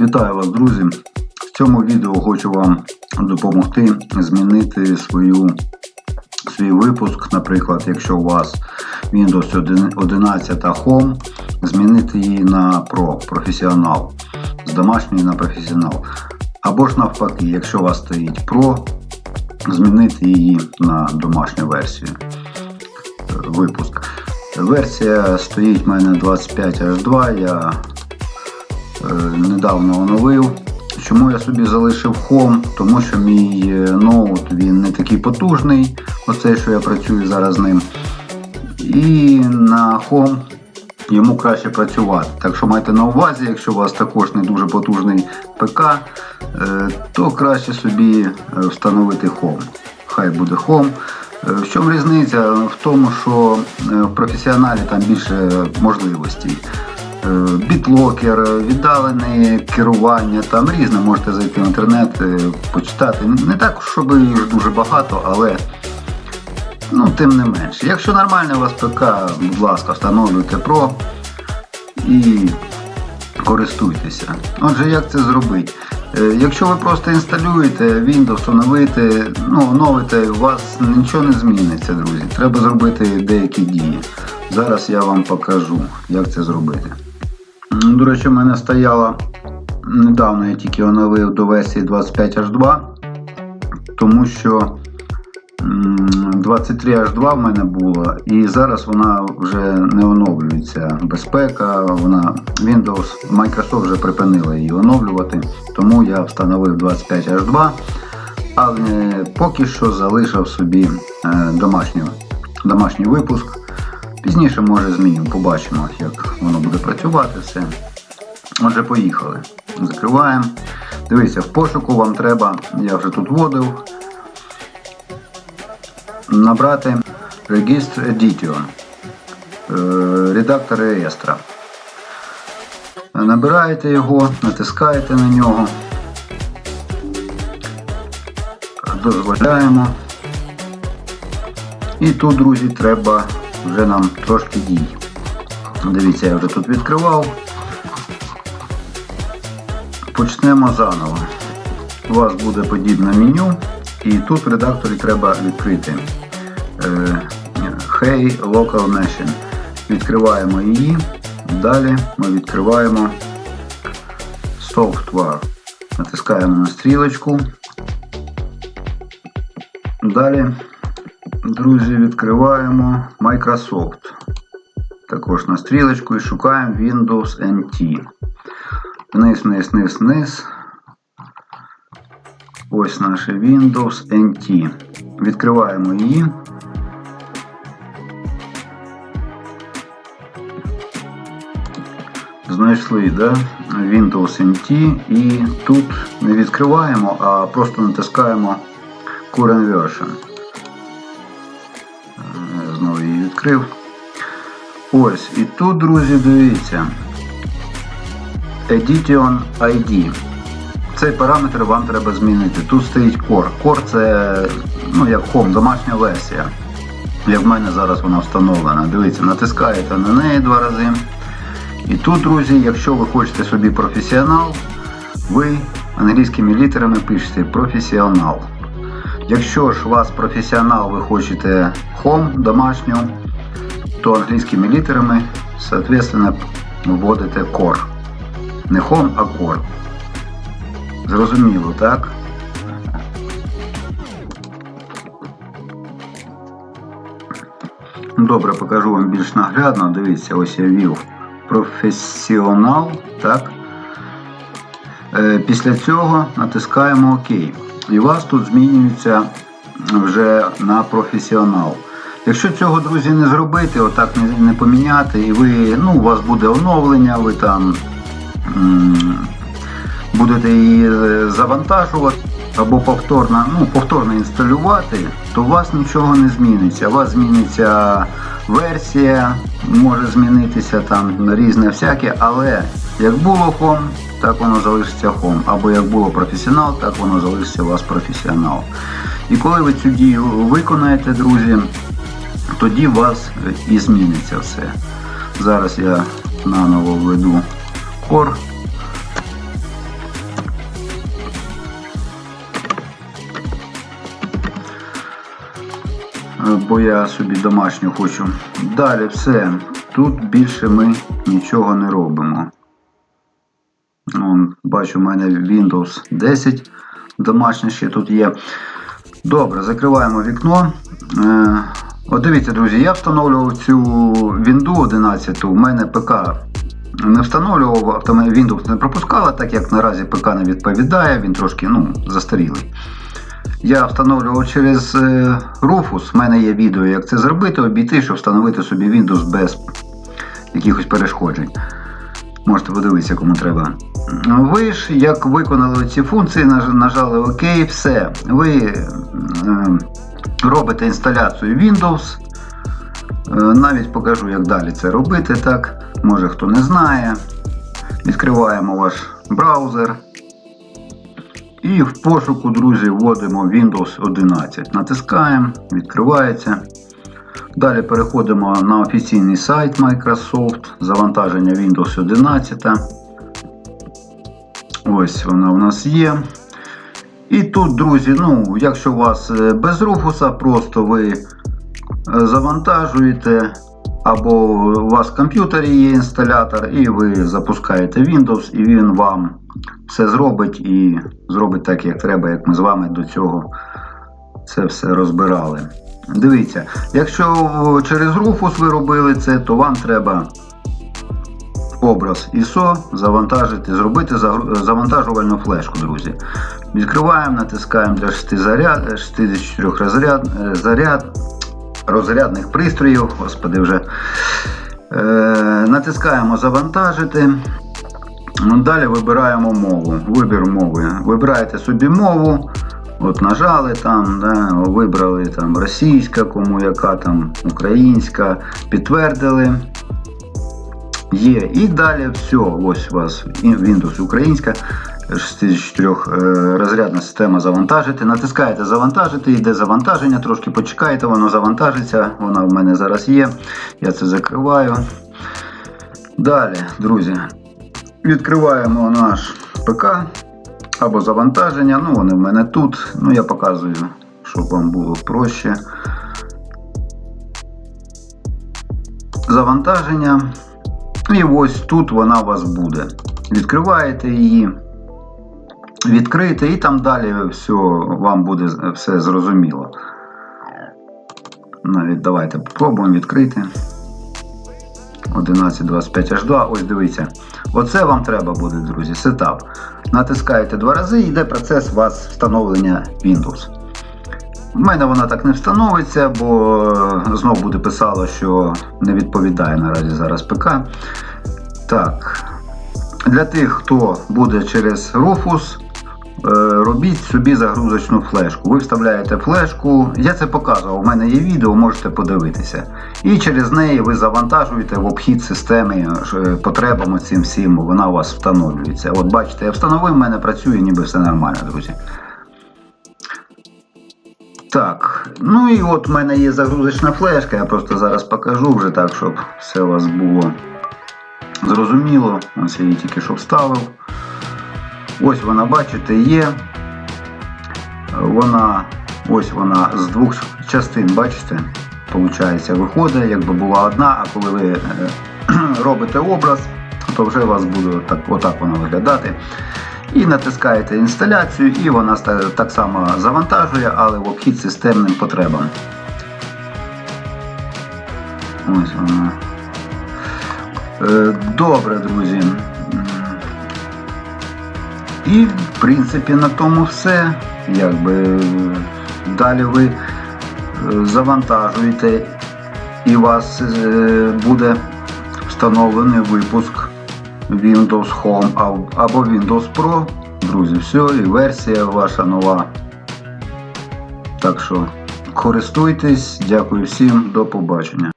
Вітаю вас, друзі! В цьому відео хочу вам допомогти змінити свою, свій випуск. Наприклад, якщо у вас Windows 11 Home, змінити її на Pro професіонал, з домашньої на професіонал. Або ж навпаки, якщо у вас стоїть Pro, змінити її на домашню версію. Випуск. Версія стоїть в мене 25H2. Я недавно оновив. Чому я собі залишив Home? Тому що мій е, ноут він не такий потужний, оцей, що я працюю зараз з ним. І на Home йому краще працювати. Так що майте на увазі, якщо у вас також не дуже потужний ПК, е, то краще собі е, встановити Home. Хай буде Home. Е, В чому різниця? В тому, що е, в професіоналі там більше можливостей. Е, Бітлокер, віддалене керування, там різне, можете зайти в інтернет, е, почитати. Не так, щоб їх дуже багато, але ну, тим не менше. Якщо нормальний у вас ПК, будь ласка, встановлюйте Pro і користуйтеся. Отже, як це зробити? Е, Якщо ви просто інсталюєте Windows, оновите, ну, оновите, у вас нічого не зміниться, друзі. Треба зробити деякі дії. Зараз я вам покажу, як це зробити. До речі, в мене стояла недавно я тільки оновив до версії 25H2, тому що 23H2 в мене було, і зараз вона вже не оновлюється. Безпека, вона Windows, Microsoft вже припинила її оновлювати, тому я встановив 25H2, але поки що залишив собі е, домашню, домашній випуск. Пізніше може зміню, побачимо, як воно буде працювати все. Отже, поїхали. Закриваємо. Дивіться, в пошуку вам треба, я вже тут вводив, набрати Registr Edition, е, редактор реєстра. Набираєте його, натискаєте на нього, дозволяємо. І тут, друзі, треба вже нам трошки дій. Дивіться, я вже тут відкривав. Почнемо заново. У вас буде подібне меню, і тут в редакторі треба відкрити е, Hey Local Machine. Відкриваємо її. Далі ми відкриваємо Software. Натискаємо на стрілочку. Далі, друзі, відкриваємо Microsoft. Також на стрілочку і шукаємо Windows NT. Вниз, вниз, вниз, вниз. Ось наше Windows NT. Відкриваємо її. Знайшли да? Windows NT і тут не відкриваємо, а просто натискаємо Current Version. Відкрив. Ось, і тут, друзі, дивіться. Edition ID. Цей параметр вам треба змінити. Тут стоїть Core. Core це ну, як Home, домашня версія. Як в мене зараз вона встановлена. Дивіться, натискаєте на неї два рази. І тут, друзі, якщо ви хочете собі професіонал, ви англійськими літерами пишете професіонал. Якщо ж у вас професіонал, ви хочете Home домашню, то англійськими літерами, соответственно, вводите Core. Не Home, а Core. Зрозуміло, так? Добре, покажу вам більш наглядно. Дивіться, ось я ввів професіонал. Так. Е, Після цього натискаємо ОК. І вас тут змінюється вже на професіонал. Якщо цього, друзі, не зробити, отак не, поміняти, і ви, ну, у вас буде оновлення, ви там будете її е, завантажувати або повторно, ну, повторно інсталювати, то у вас нічого не зміниться. У вас зміниться версія, може змінитися там різне всяке, але як було Home, так воно залишиться Home. Або як було професіонал, так воно залишиться у вас професіонал. І коли ви цю дію виконаєте, друзі, тоді у вас і зміниться все. Зараз я наново введу Core. Бо я собі домашню хочу. Далі все. Тут більше ми нічого не робимо. Вон, бачу, у мене Windows 10 домашнє ще тут є. Добре, закриваємо вікно. Е, от дивіться, друзі, я встановлював цю Windows 11. У мене ПК не встановлював, Windows не пропускала, так як наразі ПК не відповідає, він трошки ну, застарілий. Я встановлював через е, Rufus. У мене є відео, як це зробити, обійти, щоб встановити собі Windows без якихось перешкоджень. Можете подивитися, кому треба. Ви ж, як виконали ці функції, нажали ОК, все. Ви е, робите інсталяцію Windows. Е, Навіть покажу, як далі це робити. Так, може хто не знає. Відкриваємо ваш браузер. І в пошуку, друзі, вводимо Windows 11. Натискаємо, відкривається. Далі переходимо на офіційний сайт Microsoft, завантаження Windows 11. Ось вона у нас є. І тут, друзі, ну, якщо у вас е, без руфуса, просто ви е, завантажуєте, або у вас в комп'ютері є інсталятор, і ви запускаєте Windows, і він вам все зробить і зробить так, як треба, як ми з вами до цього це все розбирали. Дивіться, якщо через Rufus ви робили це, то вам треба образ ISO завантажити, зробити завантажувальну флешку, друзі. Відкриваємо, натискаємо для 6 заряд, 64 розряд, е, заряд, розрядних пристроїв, господи, вже. Е, натискаємо завантажити. Далі вибираємо мову. Вибір мови. Вибираєте собі мову. От нажали там, да, вибрали там російська, кому яка там українська, підтвердили. Є. І далі все. Ось у вас Windows українська. 64 е, розрядна система завантажити. Натискаєте завантажити, йде завантаження, трошки почекаєте, воно завантажиться. Вона в мене зараз є. Я це закриваю. Далі, друзі, відкриваємо наш ПК або завантаження. Ну, вони в мене тут. Ну, я показую, щоб вам було проще. Завантаження. І ось тут вона у вас буде. Відкриваєте її, відкрите, і там далі все, вам буде все зрозуміло. Навіть давайте попробуємо відкрити. 1125H2. Ось дивіться. Оце вам треба буде, друзі, сетап. Натискаєте два рази, йде процес у вас встановлення Windows. У мене вона так не встановиться, бо знов буде писало, що не відповідає наразі зараз ПК. Так. Для тих, хто буде через Rufus, е, робіть собі загрузочну флешку. Ви вставляєте флешку, я це показував, у мене є відео, можете подивитися. І через неї ви завантажуєте в обхід системи е, потребами цим всім, вона у вас встановлюється. От бачите, я встановив, в мене працює, ніби все нормально, друзі. Так, ну і от в мене є загрузочна флешка, я просто зараз покажу вже так, щоб все у вас було зрозуміло. Ось я її тільки що вставив. Ось вона, бачите, є. Вона, ось вона з двох частин, бачите, виходить, виходить, якби була одна, а коли ви е, робите образ, то вже у вас буде так, отак вона виглядати. І натискаєте інсталяцію, і вона так само завантажує, але в обхід системним потребам. Ось вона. Е, Добре, друзі. І, в принципі, на тому все. Якби далі ви е, завантажуєте, і у вас е, буде встановлений випуск Windows Home або Windows Pro. Друзі, все, і версія ваша нова. Так що користуйтесь, дякую всім, до побачення.